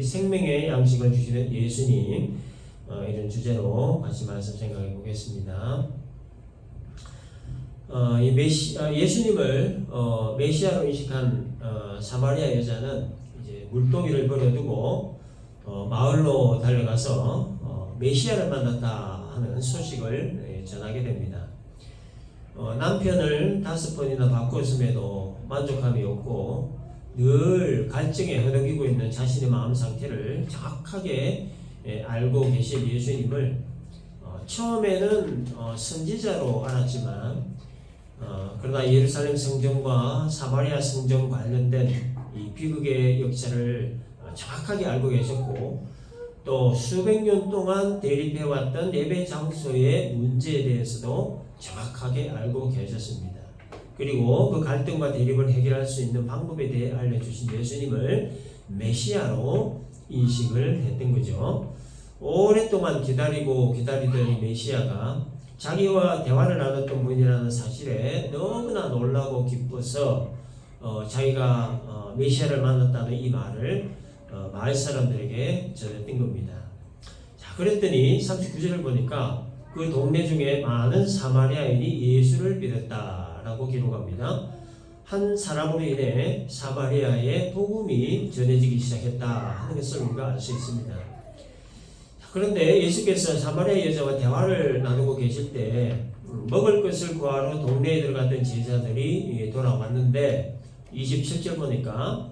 생명의 양식을 주시는 예수님 어, 이런 주제로 같이 말씀 생각해 보겠습니다. 어, 이 메시, 아, 예수님을 어, 메시아로 인식한 어, 사마리아 여자는 이제 물동이를 버려두고 어, 마을로 달려가서 어, 메시아를 만났다 하는 소식을 예, 전하게 됩니다. 어, 남편을 다섯 번이나 바꾸었음에도 만족함이 없고 늘 갈증에 허덕이고 있는 자신의 마음 상태를 정확하게 예, 알고 계신 예수님을 어, 처음에는 어, 선지자로 알았지만 어, 그러나 예루살렘 성전과 사마리아 성전 관련된 이 비극의 역사를 어, 정확하게 알고 계셨고 또 수백 년 동안 대립해왔던 예배 장소의 문제에 대해서도 정확하게 알고 계셨습니다. 그리고 그 갈등과 대립을 해결할 수 있는 방법에 대해 알려주신 예수님을 메시아로 인식을 했던 거죠. 오랫동안 기다리고 기다리던 이 메시아가 자기와 대화를 나눴던 분이라는 사실에 너무나 놀라고 기뻐서 어, 자기가 어, 메시아를 만났다는 이 말을 어, 마을 사람들에게 전했던 겁니다. 자, 그랬더니 39절을 보니까 그 동네 중에 많은 사마리아인이 예수를 믿었다 라고 기록합니다. 한 사람으로 인해 사마리아의 복음이 전해지기 시작했다 하는 것을 우리가 알 수 있습니다. 자, 그런데 예수께서 사마리아 여자와 대화를 나누고 계실 때 음, 먹을 것을 구하러 동네에 들어갔던 제자들이 예, 돌아왔는데 27절 보니까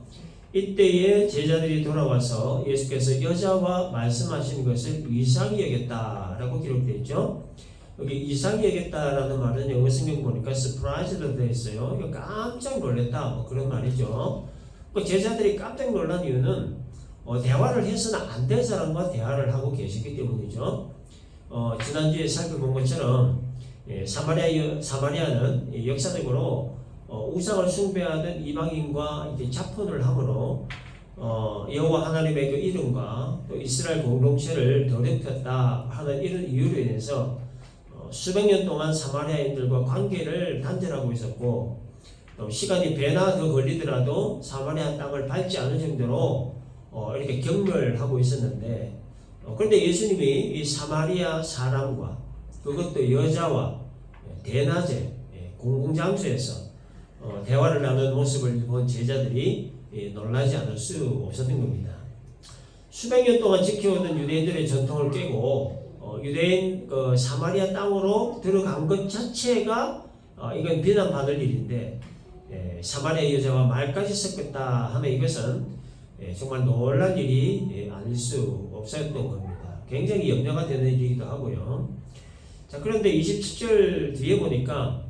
이때에 제자들이 돌아와서 예수께서 여자와 말씀하신 것을 이상히 여겼다라고 기록되어 있죠. 여기 이상히 여겼다라는 말은 영어 성경 보니까 surprised로 되어 있어요. 이거 깜짝 놀랐다 뭐 그런 말이죠. 그 제자들이 깜짝 놀란 이유는 어, 대화를 해서는 안 될 사람과 대화를 하고 계시기 때문이죠. 어, 지난주에 살펴본 것처럼 예, 사마리아 사마리아는 예, 역사적으로 어, 우상을 숭배하던 이방인과 이제 자폰을 함으로 어, 여호와 하나님의 그 이름과 또 이스라엘 공동체를 더럽혔다 하는 이런 이유로 인해서 어, 수백 년 동안 사마리아인들과 관계를 단절하고 있었고 또 시간이 배나 더 걸리더라도 사마리아 땅을 밟지 않을 정도로 어, 이렇게 경멸하고 있었는데 어, 그런데 예수님이 이 사마리아 사람과 그것도 여자와 대낮에 예, 공공장소에서 어, 대화를 나눈 모습을 본 제자들이 예, 놀라지 않을 수 없었던 겁니다. 수백 년 동안 지켜오던 유대인들의 전통을 깨고 어, 유대인 그 사마리아 땅으로 들어간 것 자체가 어, 이건 비난받을 일인데 예, 사마리아 여자와 말까지 섞었다 하면 이것은 예, 정말 놀란 일이 예, 아닐 수 없었던 겁니다. 굉장히 염려가 되는 일이기도 하고요. 자 그런데 27절 뒤에 보니까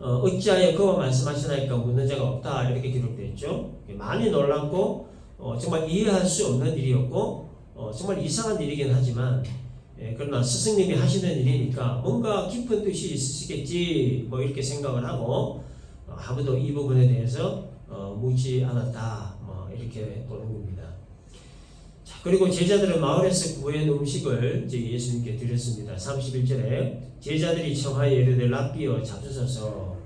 어, 어찌하여 그와 말씀하시나이까 묻는 자가 없다 이렇게 기록되어 있죠. 많이 놀랐고 어, 정말 이해할 수 없는 일이었고 어, 정말 이상한 일이긴 하지만 예, 그러나 스승님이 하시는 일이니까 뭔가 깊은 뜻이 있으시겠지 뭐 이렇게 생각을 하고 어, 아무도 이 부분에 대해서 어, 묻지 않았다 뭐 이렇게 보는 겁니다. 자, 그리고 제자들은 마을에서 구해온 음식을 이제 예수님께 드렸습니다. 31절에 제자들이 청하여 이르되 랍비어 잡수소서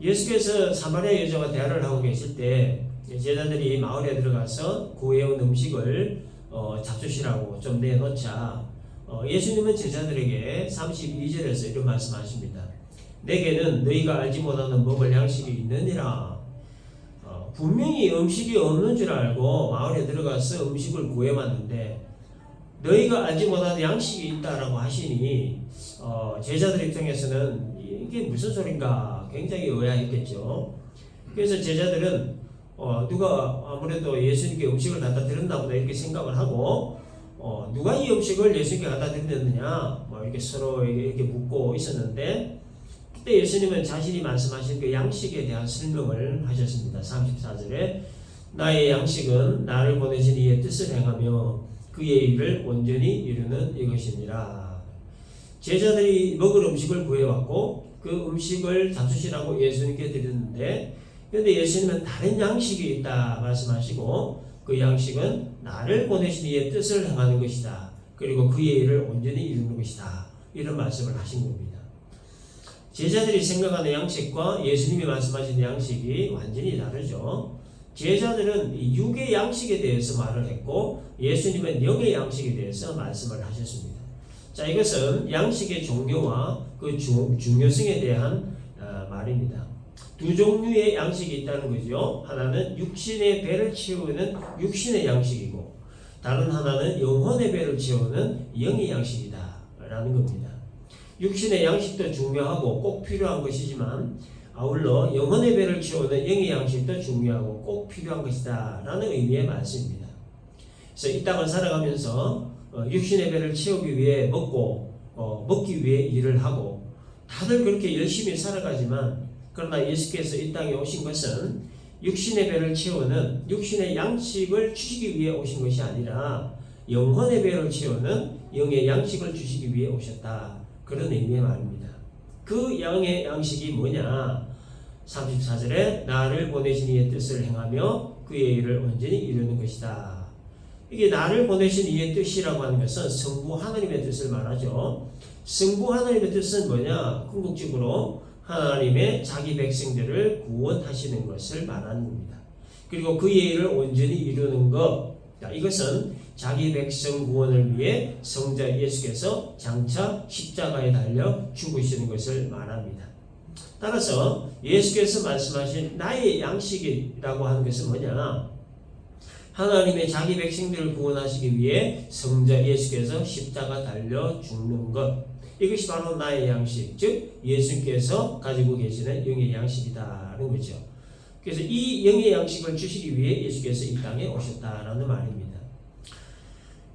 예수께서 사마리아 여자와 대화를 하고 계실 때 제자들이 마을에 들어가서 구해온 음식을 어, 잡수시라고 좀 내놓자 어, 예수님은 제자들에게 32절에서 이런 말씀하십니다. 내게는 너희가 알지 못하는 먹을 양식이 있느니라. 어, 분명히 음식이 없는 줄 알고 마을에 들어가서 음식을 구해왔는데 너희가 알지 못하는 양식이 있다라고 하시니 어, 제자들 입장에서는 이게 무슨 소린가 굉장히 의아했겠죠. 그래서 제자들은 어, 누가 아무래도 예수님께 음식을 갖다 드렸나 보다 이렇게 생각을 하고 어, 누가 이 음식을 예수님께 갖다 드렸느냐 뭐 이렇게 서로 이렇게 묻고 있었는데 그때 예수님은 자신이 말씀하신 그 양식에 대한 설명을 하셨습니다. 34절에 나의 양식은 나를 보내신 이의 뜻을 행하며 그의 일을 온전히 이루는 이것이니라. 제자들이 먹을 음식을 구해왔고 그 음식을 잡수시라고 예수님께 드렸는데 그런데 예수님은 다른 양식이 있다 말씀하시고 그 양식은 나를 보내신 이의 뜻을 행하는 것이다. 그리고 그의 일을 온전히 이루는 것이다. 이런 말씀을 하신 겁니다. 제자들이 생각하는 양식과 예수님이 말씀하신 양식이 완전히 다르죠. 제자들은 이 육의 양식에 대해서 말을 했고 예수님은 영의 양식에 대해서 말씀을 하셨습니다. 자, 이것은 양식의 종교와 그 주- 중요성에 대한 어, 말입니다. 두 종류의 양식이 있다는 거죠. 하나는 육신의 배를 채우는 육신의 양식이고 다른 하나는 영혼의 배를 채우는 영의 양식이다 라는 겁니다. 육신의 양식도 중요하고 꼭 필요한 것이지만 아울러 영혼의 배를 채우는 영의 양식도 중요하고 꼭 필요한 것이다 라는 의미의 말씀입니다. 그래서 이 땅을 살아가면서 어, 육신의 배를 채우기 위해 먹고 어, 먹기 위해 일을 하고 다들 그렇게 열심히 살아가지만 그러나 예수께서 이 땅에 오신 것은 육신의 배를 채우는 육신의 양식을 주시기 위해 오신 것이 아니라 영혼의 배를 채우는 영의 양식을 주시기 위해 오셨다. 그런 의미의 말입니다. 그 양의 양식이 뭐냐? 34절에 나를 보내신 이의 뜻을 행하며 그의 일을 온전히 이루는 것이다. 이게 나를 보내신 이의 뜻이라고 하는 것은 성부 하나님의 뜻을 말하죠. 성부 하나님의 뜻은 뭐냐? 궁극적으로 하나님의 자기 백성들을 구원하시는 것을 말하는 겁니다. 그리고 그의 일을 온전히 이루는 것. 자, 이것은 자기 백성 구원을 위해 성자 예수께서 장차 십자가에 달려 죽으시는 것을 말합니다. 따라서 예수께서 말씀하신 나의 양식이라고 하는 것은 뭐냐? 하나님의 자기 백성들을 구원하시기 위해 성자 예수께서 십자가 달려 죽는 것. 이것이 바로 나의 양식, 즉 예수께서 가지고 계시는 영의 양식이다라는 거죠. 그래서 이 영의 양식을 주시기 위해 예수께서 이 땅에 오셨다라는 말입니다.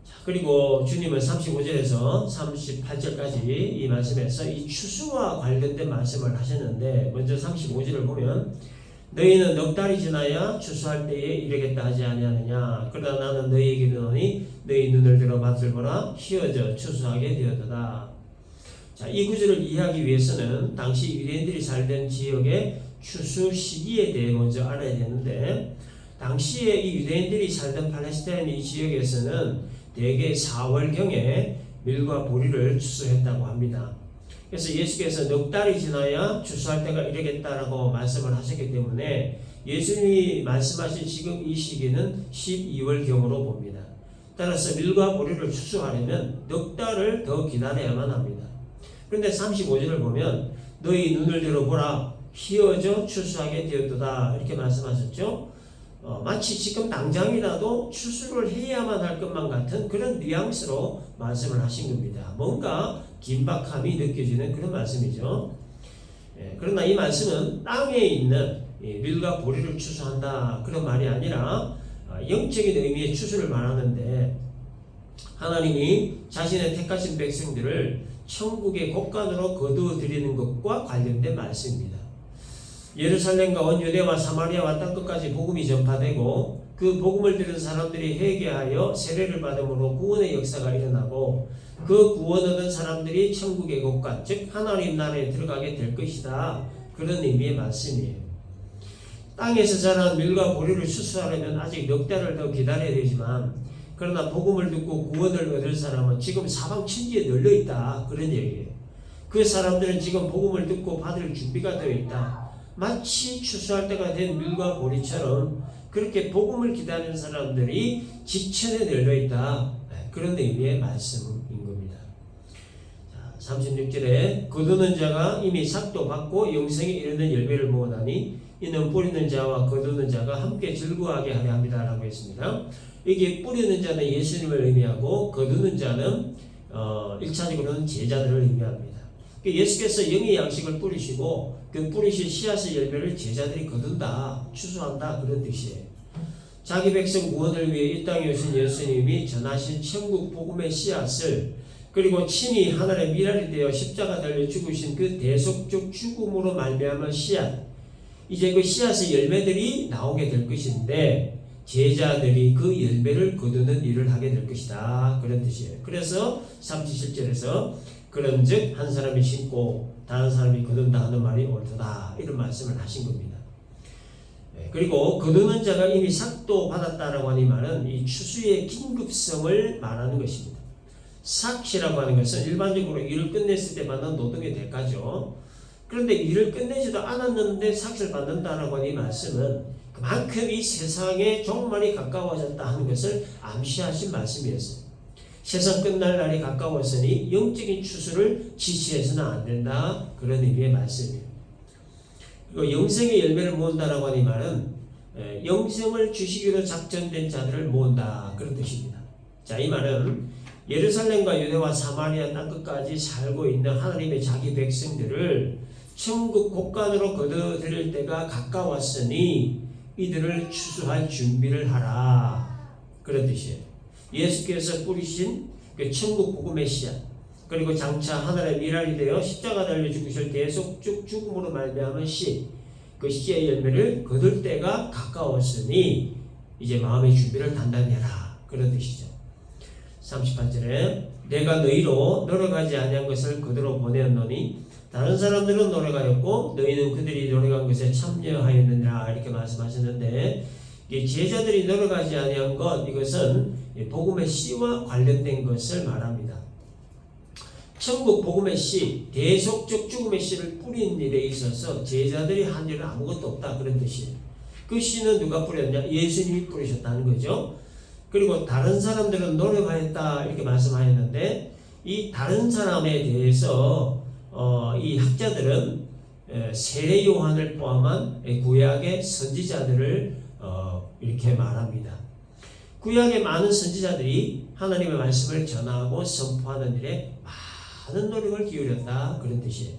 자, 그리고 주님은 35절에서 38절까지 이 말씀에서 이 추수와 관련된 말씀을 하셨는데 먼저 35절을 보면 너희는 넉 달이 지나야 추수할 때에 이르겠다 하지 아니하느냐 그러나 나는 너희에게 이르노니 너희 눈을 들어 밭을 보라 휘어져 추수하게 되었도다 자, 이 구절을 이해하기 위해서는 당시 유대인들이 살던 지역의 추수 시기에 대해 먼저 알아야 되는데 당시에 이 유대인들이 살던 팔레스타인 이 지역에서는 대개 4월경에 밀과 보리를 추수했다고 합니다. 그래서 예수께서 넉 달이 지나야 추수할 때가 이르겠다라고 말씀을 하셨기 때문에 예수님이 말씀하신 지금 이 시기는 12월경으로 봅니다. 따라서 밀과 보리를 추수하려면 넉 달을 더 기다려야만 합니다. 그런데 35절을 보면 너희 눈을 들어보라 휘어져 추수하게 되었도다 이렇게 말씀하셨죠. 어, 마치 지금 당장이라도 추수를 해야만 할 것만 같은 그런 뉘앙스로 말씀을 하신 겁니다. 뭔가 긴박함이 느껴지는 그런 말씀이죠. 예, 그러나 이 말씀은 땅에 있는 이 밀과 보리를 추수한다 그런 말이 아니라 아, 영적인 의미의 추수를 말하는데 하나님이 자신의 택하신 백성들을 천국의 곳간으로 거두어 드리는 것과 관련된 말씀입니다. 예루살렘과 온 유대와 사마리아와 땅 끝까지 복음이 전파되고 그 복음을 들은 사람들이 회개하여 세례를 받음으로 구원의 역사가 일어나고 그 구원 얻은 사람들이 천국의 곳간 즉 하나님 나라에 들어가게 될 것이다. 그런 의미의 말씀이에요. 땅에서 자란 밀과 보리를 추수하려면 아직 넉 달을 더 기다려야 되지만 그러나 복음을 듣고 구원을 얻을 사람은 지금 사방 천지에 널려 있다. 그런 얘기예요. 그 사람들은 지금 복음을 듣고 받을 준비가 되어 있다. 마치 추수할 때가 된 밀과 보리처럼 그렇게 복음을 기다리는 사람들이 지천에 널려 있다. 네, 그런 의미의 말씀인 겁니다. 자, 36절에 거두는 자가 이미 삭도 받고 영생에 이르는 열매를 모으다니 이는 뿌리는 자와 거두는 자가 함께 즐거워하게 하려 합니다라고 했습니다. 이게 뿌리는 자는 예수님을 의미하고 거두는 자는 어, 1차적으로는 제자들을 의미합니다. 그 예수께서 영의 양식을 뿌리시고 그 뿌리신 씨앗의 열매를 제자들이 거둔다, 추수한다 그런 뜻이에요. 자기 백성 구원을 위해 이 땅에 오신 예수님이 전하신 천국 복음의 씨앗을 그리고 친히 하늘의 미랄이 되어 십자가 달려 죽으신 그 대속적 죽음으로 말미암은 씨앗 이제 그 씨앗의 열매들이 나오게 될 것인데 제자들이 그 열매를 거두는 일을 하게 될 것이다 그런 뜻이에요. 그래서 37절에서 그런 즉 한 사람이 심고 다른 사람이 거둔다 하는 말이 옳다 이런 말씀을 하신 겁니다. 예, 그리고 거두는 자가 이미 삭도 받았다라고 하는 이 말은 이 추수의 긴급성을 말하는 것입니다. 삭시라고 하는 것은 일반적으로 일을 끝냈을 때 받는 노동의 대가죠. 그런데 일을 끝내지도 않았는데 삭을 받는다라고 하는 이 말씀은 그 만큼 이 세상에 종말이 가까워졌다 하는 것을 암시하신 말씀이었어요. 세상 끝날 날이 가까웠으니 영적인 추수를 지체해서는 안 된다 그런 의미의 말씀이에요. 그리고 영생의 열매를 모은다라고 하는 이 말은 에, 영생을 주시기로 작전된 자들을 모은다 그런 뜻입니다. 자, 이 말은 예루살렘과 유대와 사마리아 땅 끝까지 살고 있는 하나님의 자기 백성들을 천국 곳간으로 거둬들일 때가 가까웠으니 이들을 추수할 준비를 하라 그런 뜻이에요. 예수께서 뿌리신 그 천국 복음의 씨앗 그리고 장차 하늘의 미랄이 되어 십자가 달려 죽으실 대속적 죽음으로 말미암은 씨, 그 씨의 열매를 거둘 때가 가까웠으니 이제 마음의 준비를 단단히 해라 그런 뜻이죠. 38절에 내가 너희로 노력하지 아니한 것을 그대로 보내었노니 다른 사람들은 노력하였고 너희는 그들이 노력한 것에 참여하였느니라 이렇게 말씀하셨는데 이 제자들이 노력하지 아니한 것 이것은 복음의 씨와 관련된 것을 말합니다. 천국 복음의 씨, 대속적 죽음의 씨를 뿌린 일에 있어서 제자들이 한 일은 아무것도 없다 그런 뜻이에요. 그 씨는 누가 뿌렸냐? 예수님이 뿌리셨다는 거죠. 그리고 다른 사람들은 노력하였다 이렇게 말씀하였는데 이 다른 사람에 대해서 어, 이 학자들은 에, 세례 요한을 포함한 구약의 선지자들을 어, 이렇게 말합니다. 구약의 많은 선지자들이 하나님의 말씀을 전하고 선포하는 일에 많은 노력을 기울였다 그런 뜻이에요.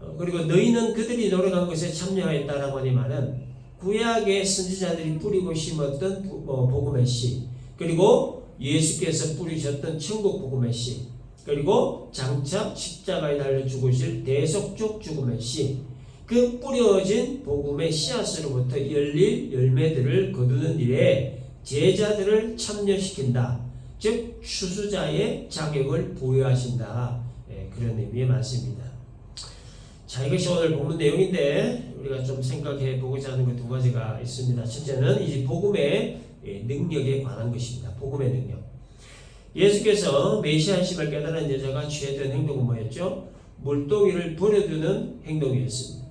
어, 그리고 너희는 그들이 노력한 것에 참여하였다라고 하니 말은 구약의 선지자들이 뿌리고 심었던 부- 어, 복음의 씨 그리고 예수께서 뿌리셨던 천국 복음의 씨 그리고 장차 십자가에 달려 죽으실 대속적 죽음의 씨, 그 뿌려진 복음의 씨앗으로부터 열릴 열매들을 거두는 일에 제자들을 참여시킨다. 즉 추수자의 자격을 부여하신다. 예, 그런 의미의 말씀입니다. 자, 이것이 오늘 본문 내용인데 우리가 좀 생각해 보고자 하는 것 두 가지가 있습니다. 첫째는 이 복음의 예, 능력에 관한 것입니다. 복음의 능력. 예수께서 메시아심을 깨달은 여자가 취했던 행동은 뭐였죠? 물동이를 버려두는 행동이었습니다.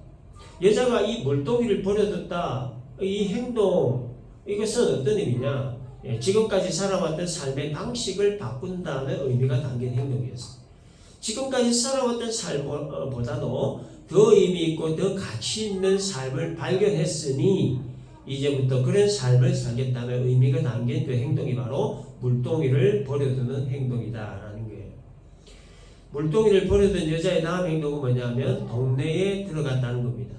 여자가 이 물동이를 버려뒀다. 이 행동 이것은 어떤 의미냐? 예, 지금까지 살아왔던 삶의 방식을 바꾼다는 의미가 담긴 행동이었습니다. 지금까지 살아왔던 삶보다도 더 의미 있고 더 가치 있는 삶을 발견했으니 이제부터 그런 삶을 살겠다는 의미가 담긴 그 행동이 바로 물동이를 버려두는 행동이다라는 거예요. 물동이를 버려둔 여자의 다음 행동은 뭐냐면 동네에 들어갔다는 겁니다.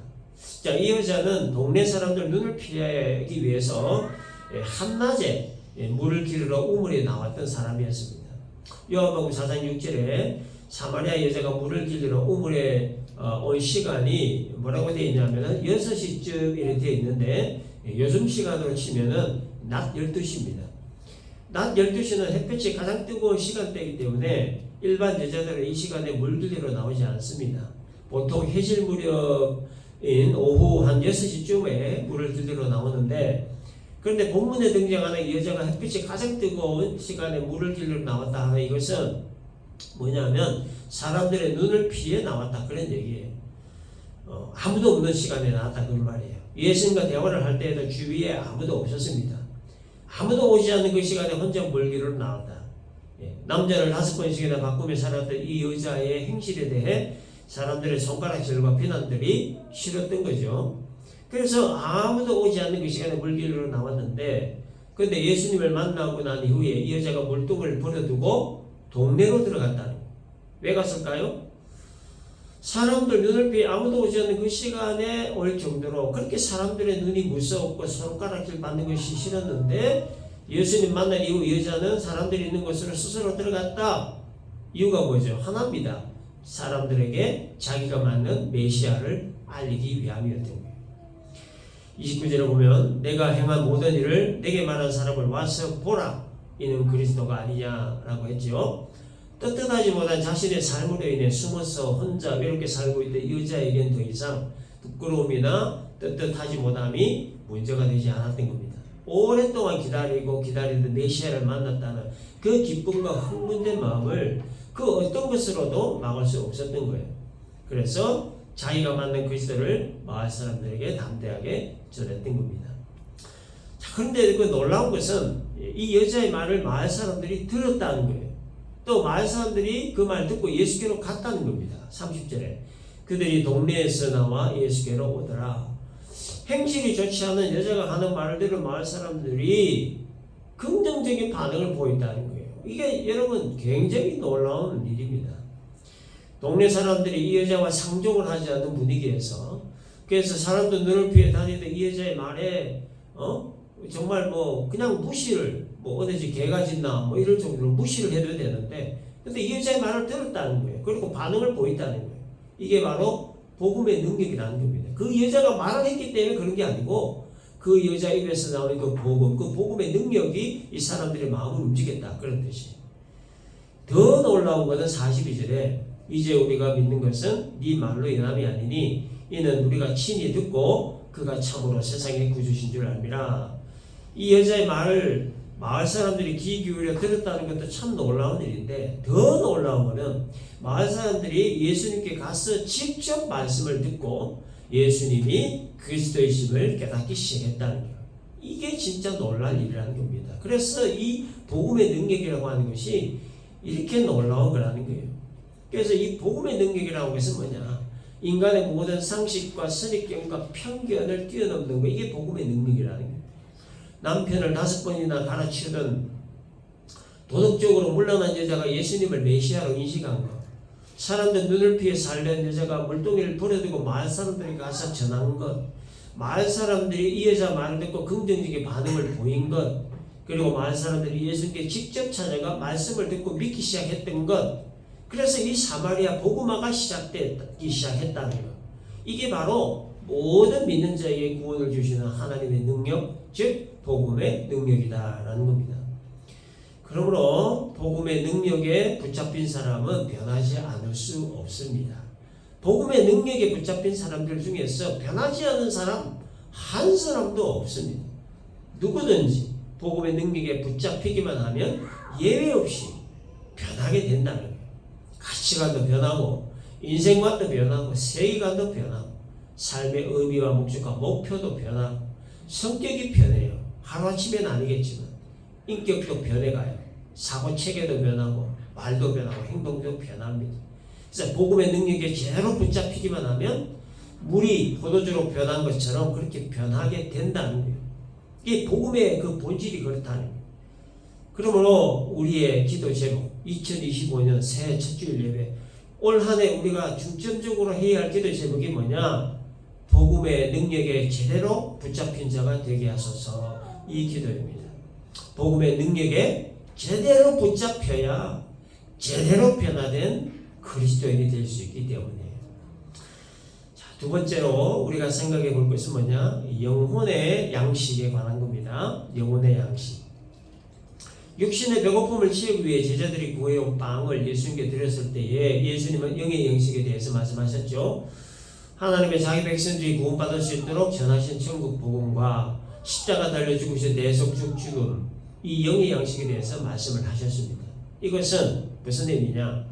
자, 이 여자는 동네 사람들 눈을 피하기 위해서 예, 한낮에 예, 물을 기르러 우물에 나왔던 사람이었습니다. 요한복음 4장 6절에 사마리아 여자가 물을 기르러 우물에 어, 온 시간이 뭐라고 되어 있냐면은 6시쯤 이렇게 되어 있는데 예, 요즘 시간으로 치면은 낮 12시입니다. 낮 12시는 햇볕이 가장 뜨거운 시간대이기 때문에 일반 여자들은 이 시간에 물들이러 나오지 않습니다. 보통 해질 무렵인 오후 한 6시쯤에 물을 들이러 나오는데 그런데 본문에 등장하는 이 여자가 햇빛이 가장 뜨거운 시간에 물을 길러 나왔다 하는 이것은 뭐냐면 사람들의 눈을 피해 나왔다 그런 얘기예요. 어, 아무도 없는 시간에 나왔다 그런 말이에요. 예수님과 대화를 할 때에도 주위에 아무도 없었습니다. 아무도 오지 않는 그 시간에 혼자 멀기로 나왔다. 예, 남자를 다섯 번씩이나 바꾸며 살았던 이 여자의 행실에 대해 사람들의 손가락질과 비난들이 싫었던 거죠. 그래서 아무도 오지 않는 그 시간에 물길로 나왔는데 근데 예수님을 만나고 난 이후에 이 여자가 물동을 버려두고 동네로 들어갔다는 거예요. 왜 갔을까요? 사람들 피해 아무도 오지 않는 그 시간에 올 정도로 그렇게 사람들의 눈이 무서웠고 손가락질 받는 것이 싫었는데 예수님 만난 이후 여자는 사람들이 있는 곳으로 스스로 들어갔다. 이유가 뭐죠? 하나입니다. 사람들에게 자기가 맞는 메시아를 알리기 위함이었던 거예요. 29절에 보면 내가 행한 모든 일을 내게 말한 사람을 와서 보라. 이는 그리스도가 아니냐라고 했죠. 떳떳하지 못한 자신의 삶으로 인해 숨어서 혼자 외롭게 살고 있던 여자에겐 더 이상 부끄러움이나 떳떳하지 못함이 문제가 되지 않았던 겁니다. 오랫동안 기다리고 기다리던 메시아를 만났다는 그 기쁨과 흥분된 마음을 그 어떤 것으로도 막을 수 없었던 거예요. 그래서 자기가 만난 그리스도를 마을 사람들에게 담대하게 전했던 겁니다. 자, 그런데 그 놀라운 것은 이 여자의 말을 마을 사람들이 들었다는 거예요. 또 마을 사람들이 그 말 듣고 예수께로 갔다는 겁니다. 30절에 그들이 동네에서 나와 예수께로 오더라. 행실이 좋지 않은 여자가 하는 말을 들은 마을 사람들이 긍정적인 반응을 보인다는 거예요. 이게 여러분 굉장히 놀라운 일입니다. 동네 사람들이 이 여자와 상종을 하지 않는 분위기에서 그래서 사람들 눈을 피해 다니던 이 여자의 말에 어 정말 뭐 그냥 무시를 뭐 어디지 개가 짖나 뭐 이럴 정도로 무시를 해도 되는데 근데 이 여자의 말을 들었다는 거예요. 그리고 반응을 보인다는 거예요. 이게 바로 복음의 능력이라는 겁니다. 그 여자가 말을 했기 때문에 그런 게 아니고 그 여자 입에서 나오는 그 복음, 그 복음의 능력이 이 사람들의 마음을 움직였다 그런 뜻이에요. 더 놀라운 것은 42절에 이제 우리가 믿는 것은 네 말로 인함이 아니니 이는 우리가 친히 듣고 그가 참으로 세상의 구주신 줄 압니다. 이 여자의 말을 마을 사람들이 귀 기울여 들었다는 것도 참 놀라운 일인데 더 놀라운 것은 마을 사람들이 예수님께 가서 직접 말씀을 듣고 예수님이 그리스도이심을 깨닫기 시작했다는 거예요. 이게 진짜 놀랄 일이라는 겁니다. 그래서 이 복음의 능력이라고 하는 것이 이렇게 놀라운 거라는 거예요. 그래서 이 복음의 능력이라고 것은 뭐냐? 인간의 모든 상식과 선입견과 편견을 뛰어넘는 거 이게 복음의 능력이라는 거예요. 남편을 다섯 번이나 갈아치우던 도덕적으로 물러난 여자가 예수님을 메시아로 인식한 것. 사람들 눈을 피해 살던 여자가 물동이를 버려두고 마을 사람들이 가서 전한 것. 마을 사람들이 이 여자 말을 듣고 긍정적인 반응을 보인 것. 그리고 마을 사람들이 예수님께 직접 찾아가 말씀을 듣고 믿기 시작했던 것. 그래서 이 사마리아 복음화가 시작되기 시작했다는 것. 이게 바로 모든 믿는 자에게 구원을 주시는 하나님의 능력, 즉 복음의 능력이다라는 겁니다. 그러므로 복음의 능력에 붙잡힌 사람은 변하지 않을 수 없습니다. 복음의 능력에 붙잡힌 사람들 중에서 변하지 않은 사람 한 사람도 없습니다. 누구든지 복음의 능력에 붙잡히기만 하면 예외 없이 변하게 된다는. 가치관도 변하고 인생관도 변하고 세계관도 변하고 삶의 의미와 목적과 목표도 변하고 성격이 변해요. 하루아침에는 아니겠지만 인격도 변해가요. 사고 체계도 변하고 말도 변하고 행동도 변합니다. 그래서 복음의 능력에 제대로 붙잡히기만 하면 물이 포도주로 변한 것처럼 그렇게 변하게 된다는 거예요. 이게 복음의 그 본질이 그렇다는 거예요. 그러므로 우리의 기도 제목 2025년 새해 첫 주일 예배 올 한 해 우리가 중점적으로 해야 할 기도 제목이 뭐냐? 복음의 능력에 제대로 붙잡힌 자가 되게 하소서 이 기도입니다. 복음의 능력에 제대로 붙잡혀야 제대로 변화된 그리스도인이 될 수 있기 때문이에요. 자, 두 번째로 우리가 생각해 볼 것은 뭐냐? 영혼의 양식에 관한 겁니다. 영혼의 양식. 육신의 배고픔을 채우기 위해 제자들이 구해온 빵을 예수님께 드렸을 때에 예수님은 영의 양식에 대해서 말씀하셨죠. 하나님의 자기 백성들이 구원받을 수 있도록 전하신 천국 복음과 십자가 달려 죽으신 내속 죽죽음 이 영의 양식에 대해서 말씀을 하셨습니다. 이것은 무슨 의미냐?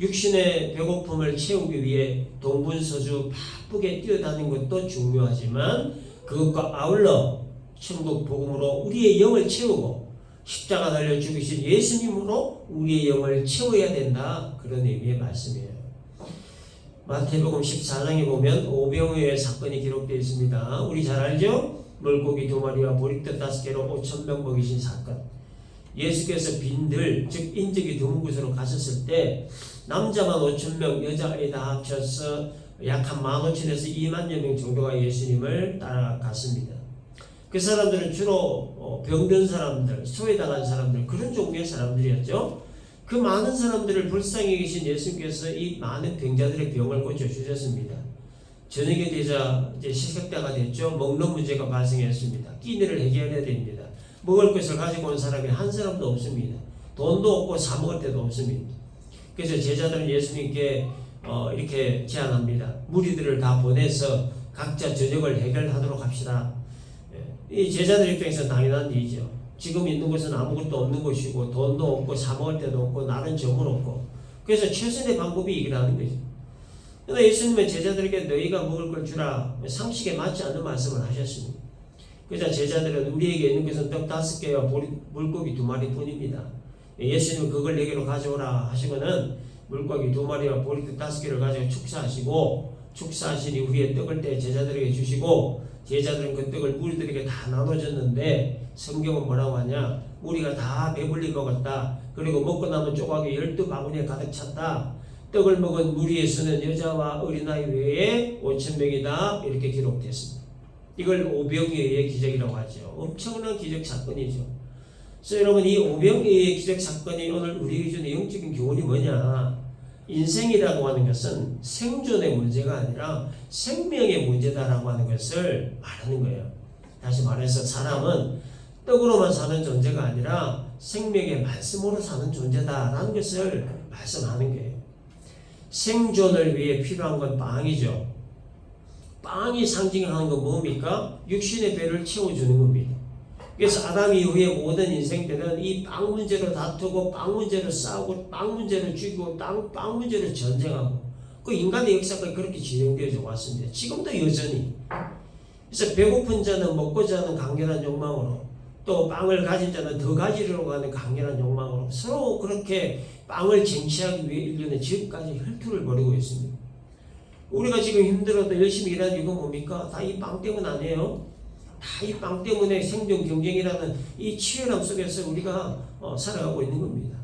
육신의 배고픔을 채우기 위해 동분서주 바쁘게 뛰어다니는 것도 중요하지만 그것과 아울러 천국 복음으로 우리의 영을 채우고 십자가 달려 죽으신 예수님으로 우리의 영을 채워야 된다. 그런 의미의 말씀이에요. 마태복음 14장에 보면 오병이어의 사건이 기록되어 있습니다. 우리 잘 알죠? 물고기 두 마리와 보리떡 다섯 개로 5천 명 먹이신 사건. 예수께서 빈들 즉 인적이 드문 곳으로 가셨을 때 남자만 5천 명, 여자아이 다 합쳐서 약 한 만 오천에서 2만여 명 정도가 예수님을 따라갔습니다. 그 사람들은 주로 병든 사람들, 소외당한 사람들 그런 종류의 사람들이었죠. 그 많은 사람들을 불쌍히 계신 예수님께서 이 많은 병자들의 병을 고쳐 주셨습니다. 저녁에 되자 이제 시식때가 됐죠. 먹는 문제가 발생했습니다. 끼니를 해결해야 됩니다. 먹을 것을 가지고 온 사람이 한 사람도 없습니다. 돈도 없고 사 먹을 데도 없습니다. 그래서 제자들은 예수님께 어, 이렇게 제안합니다. 무리들을 다 보내서 각자 저녁을 해결하도록 합시다. 예, 이 제자들 입장에서 당연한 일이죠. 지금 있는 것은 아무것도 없는 것이고 돈도 없고 사 먹을 데도 없고 나는 정은 없고 그래서 최선의 방법이 이거라는 거죠. 그러나 예수님은 제자들에게 너희가 먹을 걸 주라 상식에 맞지 않는 말씀을 하셨습니다. 그자 제자들은 우리에게 있는 것은 떡 다섯 개와 물고기 두 마리 뿐입니다. 예수님은 그걸 내게로 가져오라 하시고는 물고기 두 마리와 보리떡 다섯 개를 가지고 축사하시고 축사하신 이후에 떡을 떼 제자들에게 주시고 제자들은 그 떡을 무리들에게 다 나눠줬는데 성경은 뭐라고 하냐? 우리가 다 배불리 먹었다. 그리고 먹고 남은 조각이 열두 바구니에 가득 찼다. 떡을 먹은 무리의 수는 여자와 어린아이 외에 5천 명이다. 이렇게 기록됐습니다. 이걸 오병이어의 기적이라고 하죠. 엄청난 기적 사건이죠. 그래서 여러분 이 오병이어의 기적 사건이 오늘 우리에게 주는 영적인 교훈이 뭐냐? 인생이라고 하는 것은 생존의 문제가 아니라 생명의 문제다라고 하는 것을 말하는 거예요. 다시 말해서 사람은 떡으로만 사는 존재가 아니라 생명의 말씀으로 사는 존재다라는 것을 말씀하는 거예요. 생존을 위해 필요한 건 빵이죠. 빵이 상징하는 건 뭡니까? 육신의 배를 채워주는 겁니다. 그래서 아담 이후의 모든 인생들은 이 빵 문제로 다투고 빵 문제로 싸우고 빵 문제로 죽이고 빵, 빵 문제로 전쟁하고 그 인간의 역사가 그렇게 진행되어져 왔습니다. 지금도 여전히. 그래서 배고픈 자는 먹고자 하는 강렬한 욕망으로 또 빵을 가진 자는 더 가지려고 하는 강렬한 욕망으로 서로 그렇게 빵을 쟁취하기 위해 인류는 지금까지 혈투를 벌이고 있습니다. 우리가 지금 힘들어도 열심히 일하는 이유가 뭡니까? 다 이 빵 때문 아니에요? 다 이 빵 때문에 생존 경쟁이라는 이 치열함 속에서 우리가 어, 살아가고 있는 겁니다.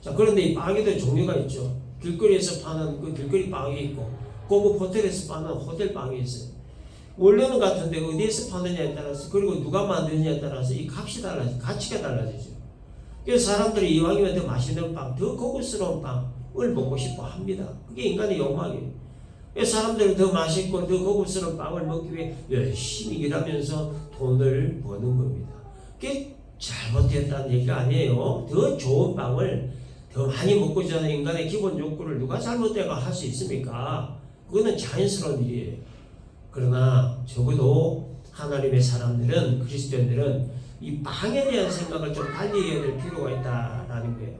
자, 그런데 이 빵에도 종류가 있죠. 길거리에서 파는 그 길거리 빵이 있고, 고급 호텔에서 파는 호텔 빵이 있어요. 원료는 같은데 어디에서 파느냐에 따라서, 그리고 누가 만드느냐에 따라서 이 값이 달라지, 가치가 달라지죠. 그래서 사람들이 이왕이면 더 맛있는 빵, 더 고급스러운 빵을 먹고 싶어 합니다. 그게 인간의 욕망이에요. 그래서 사람들은 더 맛있고 더 고급스러운 빵을 먹기 위해 열심히 일하면서 돈을 버는 겁니다. 그게 잘못됐다는 얘기가 아니에요. 더 좋은 빵을 더 많이 먹고자 하는 인간의 기본 욕구를 누가 잘못되고 할 수 있습니까? 그거는 자연스러운 일이에요. 그러나 적어도 하나님의 사람들은 그리스도인들은 이 빵에 대한 생각을 좀 달리 해야 될 필요가 있다라는 거예요.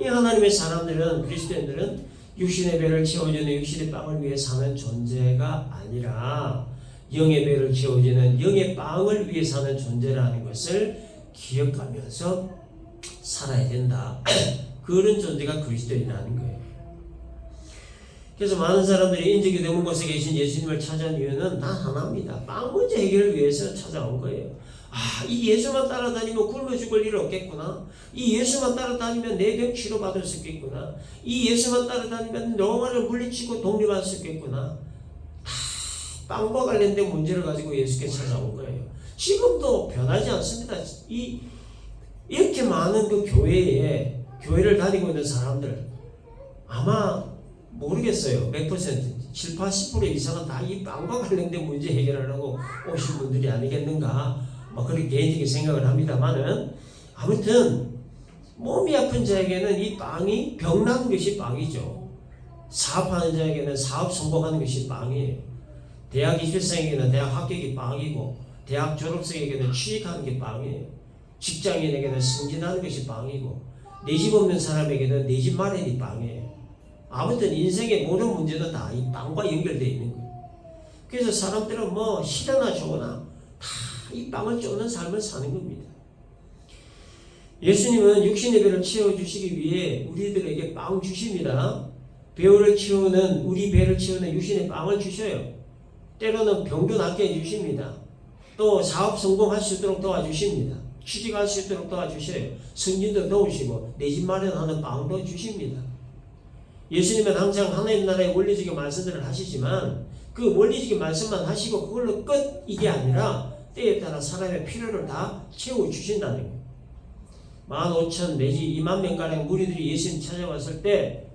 이 하나님의 사람들은 그리스도인들은 육신의 배를 채워주는 육신의 빵을 위해 사는 존재가 아니라 영의 배를 채워주는 영의 빵을 위해 사는 존재라는 것을 기억하면서 살아야 된다. 그런 존재가 그리스도인이라는 거예요. 그래서 많은 사람들이 인적이 드문 곳에 계신 예수님을 찾아온 이유는 단 하나입니다. 빵 문제 해결을 위해서 찾아온 거예요. 아, 이 예수만 따라다니면 굶어 죽을 일 없겠구나. 이 예수만 따라다니면 내 병 치료받을 수 있겠구나. 이 예수만 따라다니면 영화를 물리치고 독립할 수 있겠구나. 다 빵과 관련된 문제를 가지고 예수께 찾아온 거예요. 지금도 변하지 않습니다. 이 이렇게 많은 그 교회에 교회를 다니고 있는 사람들 아마 모르겠어요. 몇 퍼센트? 7, 80% 이상은 다 이 빵과 관련된 문제 해결하려고 오신 분들이 아니겠는가? 뭐 그렇게 개인적인 생각을 합니다만은 아무튼 몸이 아픈 자에게는 이 빵이 병나는 것이 빵이죠. 사업하는 자에게는 사업 성공하는 것이 빵이에요. 대학 입시생에게는 대학 합격이 빵이고 대학 졸업생에게는 취직하는 게 빵이에요. 직장인에게는 승진하는 것이 빵이고 내 집 없는 사람에게는 내 집 마련이 빵이에요. 아무튼 인생의 모든 문제는 다이 빵과 연결되어 있는 거예요. 그래서 사람들은 뭐 싫으나 좋으나 다 이 빵을 쫓는 삶을 사는 겁니다. 예수님은 육신의 배를 채워주시기 위해 우리들에게 빵 주십니다. 배우를 키우는 우리 배를 키우는 육신의 빵을 주셔요. 때로는 병도 낫게 해주십니다. 또 사업 성공할 수 있도록 도와주십니다. 취직할 수 있도록 도와주셔요. 승진도 도우시고 내 집 마련하는 빵도 주십니다. 예수님은 항상 하나님 나라의 원리적인 말씀들을 하시지만 그 원리적인 말씀만 하시고 그걸로 끝 이게 아니라 때에 따라 사람의 필요를 다 채워 주신다는 거예요. 만 오천 내지 이만 명가량 무리들이 예수님 찾아왔을 때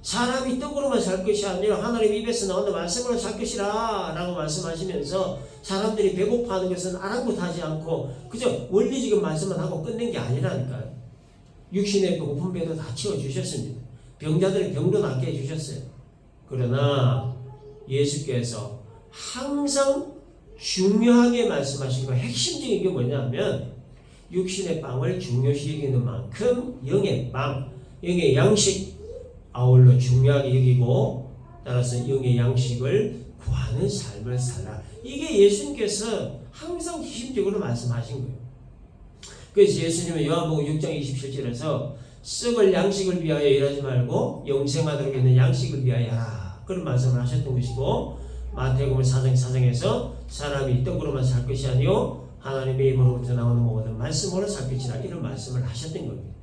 사람이 떡으로만 살 것이 아니라 하나님 입에서 나오는 말씀으로 살 것이라 라고 말씀하시면서 사람들이 배고파하는 것은 아랑곳하지 않고 그저 원리적인 말씀만 하고 끝낸 게 아니라니까요. 육신의 배고픈 배도 다 채워주셨습니다. 병자들의 병도 낫게 해주셨어요. 그러나 예수께서 항상 중요하게 말씀하신 거 핵심적인 게 뭐냐면 육신의 빵을 중요시 여기는 만큼 영의 빵, 영의 양식 아울러 중요하게 여기고 따라서 영의 양식을 구하는 삶을 살라. 이게 예수님께서 항상 핵심적으로 말씀하신 거예요. 그래서 예수님은 요한복음 6장 27절에서 썩을 양식을 위하여 일하지 말고 영생하도록 있는 양식을 위하여 하라. 그런 말씀을 하셨던 것이고 마태복음 4장 4장에서 사람이 떡으로만 살 것이 아니요 하나님의 입으로부터 나오는 모든 말씀으로 살 것이라 이런 말씀을 하셨던 겁니다.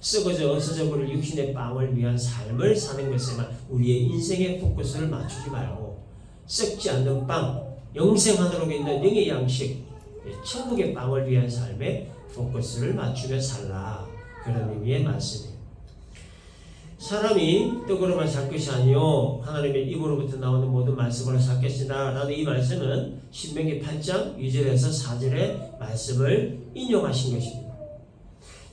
썩어져 없어져 버릴 육신의 빵을 위한 삶을 사는 것에만 우리의 인생의 포커스를 맞추지 말고 썩지 않는 빵, 영생하도록 있는 영의 양식, 천국의 빵을 위한 삶에 포커스를 맞추며 살라 그런 의미의 말씀이에요. 사람이 떡으로만 살 것이 아니요 하나님의 입으로부터 나오는 모든 말씀으로 살 것이다 라는 이 말씀은 신명기 8장 2절에서 4절의 말씀을 인용하신 것입니다.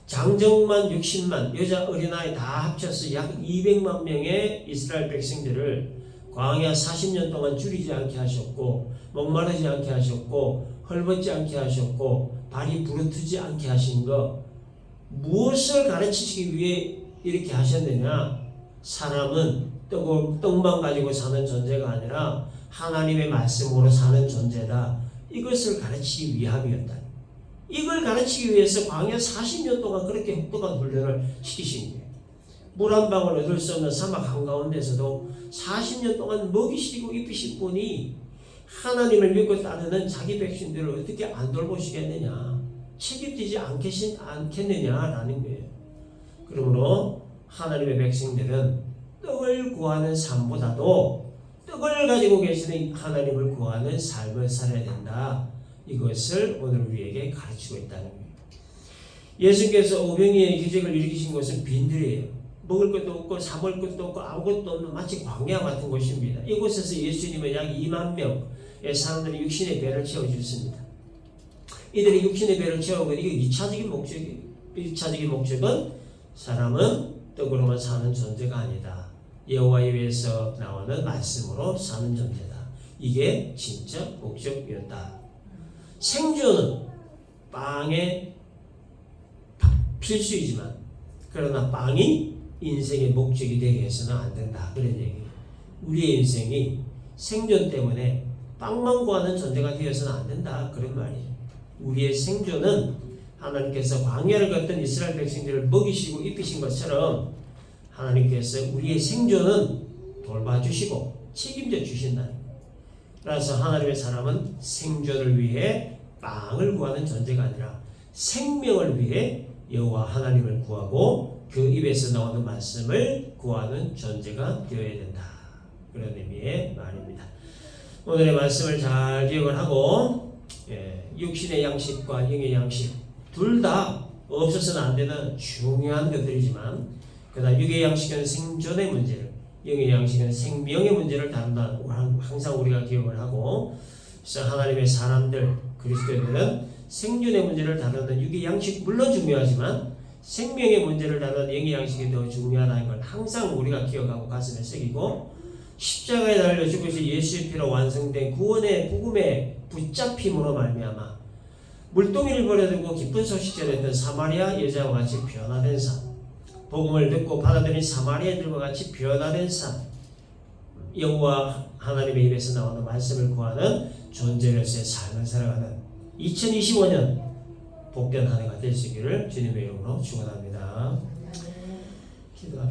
장정만 60만 여자 어린아이 다 합쳐서 약 200만 명의 이스라엘 백성들을 광야 40년 동안 줄이지 않게 하셨고 목마르지 않게 하셨고 헐벗지 않게 하셨고 발이 부르트지 않게 하신 것 무엇을 가르치시기 위해 이렇게 하셨느냐? 사람은 떡, 떡만 가지고 사는 존재가 아니라 하나님의 말씀으로 사는 존재다. 이것을 가르치기 위함이었다. 이걸 가르치기 위해서 광야 40년 동안 그렇게 혹독한 훈련을 시키신 거예요. 물 한 방울 얻을 수 없는 사막 한가운데서도 40년 동안 먹이시고 입히신 분이 하나님을 믿고 따르는 자기 백성들을 어떻게 안 돌보시겠느냐 책임지지 않겠신, 않겠느냐라는 거예요. 그러므로 하나님의 백성들은 떡을 구하는 삶보다도 떡을 가지고 계시는 하나님을 구하는 삶을 살아야 된다. 이것을 오늘 우리에게 가르치고 있다는 거예요. 예수께서 오병이의 기적을 일으키신 것은 빈들이에요. 먹을 것도 없고 사 먹을 것도 없고 아무것도 없는 마치 광야 같은 곳입니다. 이곳에서 예수님은 약 2만 명의 사람들이 육신의 배를 채워주셨습니다. 이들이 육신의 배를 채우고 이게 2차적인 목적이에요. 1차적인 목적은 사람은 떡으로만 사는 존재가 아니다. 여호와에 위해서 나오는 말씀으로 사는 존재다. 이게 진짜 목적이었다. 생존은 빵의 필수이지만 그러나 빵이 인생의 목적이 되게 해서는 안 된다. 그런 얘기예요. 우리의 인생이 생존 때문에 빵만 구하는 존재가 되어서는 안 된다. 그런 말이에요. 우리의 생존은 하나님께서 광야를 걷던 이스라엘 백성들을 먹이시고 입히신 것처럼 하나님께서 우리의 생존은 돌봐주시고 책임져 주신다. 그래서 하나님의 사람은 생존을 위해 빵을 구하는 존재가 아니라 생명을 위해 여호와 하나님을 구하고 그 입에서 나오는 말씀을 구하는 존재가 되어야 된다. 그런 의미의 말입니다. 오늘의 말씀을 잘 기억을 하고 예, 육신의 양식과 영의 양식 둘 다 없어서는 안 되는 중요한 것들이지만 그러나 육의 양식은 생존의 문제를 영의 양식은 생명의 문제를 다룬다. 항상 우리가 기억을 하고 그래서 하나님의 사람들 그리스도인들은 생존의 문제를 다루는 육의 양식 물론 중요하지만 생명의 문제를 다루는 영의 양식이 더 중요하다는 걸 항상 우리가 기억하고 가슴에 새기고 십자가에 달려 죽으신 예수의 피로 완성된 구원의 복음의 붙잡힘으로 말미암아 물동이를 버려두고 기쁜 소식 전했던 사마리아 여자와 같이 변화된 삶 복음을 듣고 받아들인 사마리아들과 같이 변화된 삶 여호와 하나님의 입에서 나오는 말씀을 구하는 존재로서의 삶을 살아가는 2025년 복된 한 해가 있기를 주님의 이름으로 축원합니다. 기도합시다.